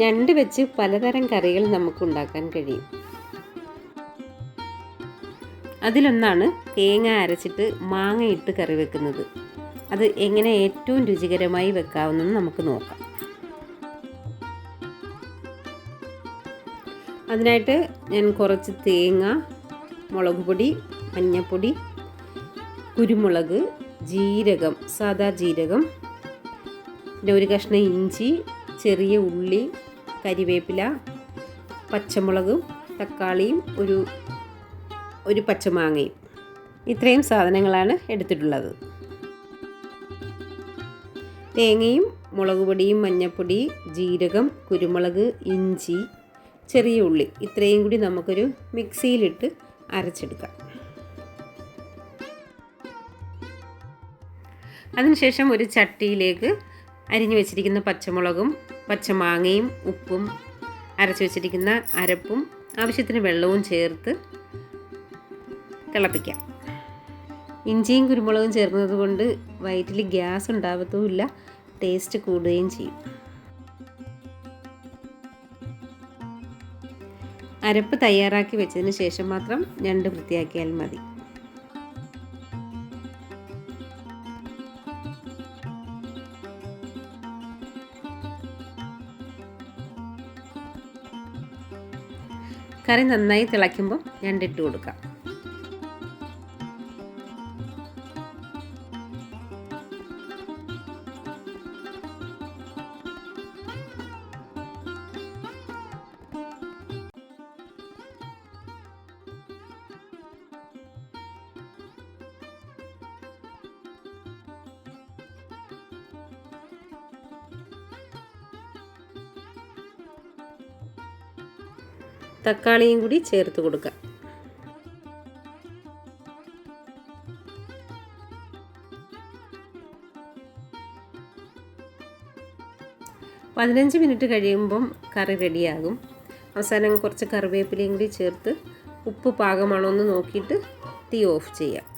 ഞണ്ട് വെച്ച് പലതരം കറികൾ നമുക്ക് ഉണ്ടാക്കാൻ കഴിയും. അതിലൊന്നാണ് തേങ്ങ അരച്ചിട്ട് മാങ്ങയിട്ട് കറി വെക്കുന്നത്. അത് എങ്ങനെ ഏറ്റവും രുചികരമായി വെക്കാവുന്നെന്ന് നമുക്ക് നോക്കാം. അതിനായിട്ട് ഞാൻ കുറച്ച് തേങ്ങ മുളക് പൊടി മഞ്ഞൾപ്പൊടി കുരുമുളക് ജീരകം സാദാ ജീരകം പിന്നെ ഒരു കഷ്ണം ഇഞ്ചി ചെറിയ ഉള്ളി കരിവേപ്പില പച്ചമുളകും തക്കാളിയും ഒരു ഒരു പച്ചമാങ്ങയും. ഇത്രയും സാധനങ്ങളാണ് എടുത്തിട്ടുള്ളത്. തേങ്ങയും മുളക് പൊടിയും മഞ്ഞൾപ്പൊടി ജീരകം കുരുമുളക് ഇഞ്ചി ചെറിയ ഉള്ളി. ഇത്രയും കൂടി നമുക്കൊരു മിക്സിയിലിട്ട് അരച്ചെടുക്കാം. അതിനുശേഷം ഒരു ചട്ടിയിലേക്ക് അരിഞ്ഞു വെച്ചിരിക്കുന്ന പച്ചമുളകും പച്ചമാങ്ങയും ഉപ്പും അരച്ചു വെച്ചിരിക്കുന്ന അരപ്പും ആവശ്യത്തിന് വെള്ളവും ചേർത്ത് തിളപ്പിക്കാം. ഇഞ്ചിയും കുരുമുളകും ചേർന്നത് കൊണ്ട് വയറ്റിൽ ഗ്യാസ് ഉണ്ടാവത്തുമില്ല ടേസ്റ്റ് കൂടുകയും ചെയ്യും. അരപ്പ് തയ്യാറാക്കി വെച്ചതിന് ശേഷം മാത്രം ഞണ്ട് വൃത്തിയാക്കിയാൽ മതി. കറി നന്നായി തിളയ്ക്കുമ്പോൾ ഞണ്ടിട്ട് കൊടുക്കാം. തക്കാളിയും കൂടി ചേർത്ത് കൊടുക്കുക. പതിനഞ്ച് മിനിറ്റ് കഴിയുമ്പം കറി റെഡിയാകും. അവസാനം കുറച്ച് കറിവേപ്പിലയും കൂടി ചേർത്ത് ഉപ്പ് പാകമാണോ എന്ന് നോക്കിയിട്ട് തീ ഓഫ് ചെയ്യാം.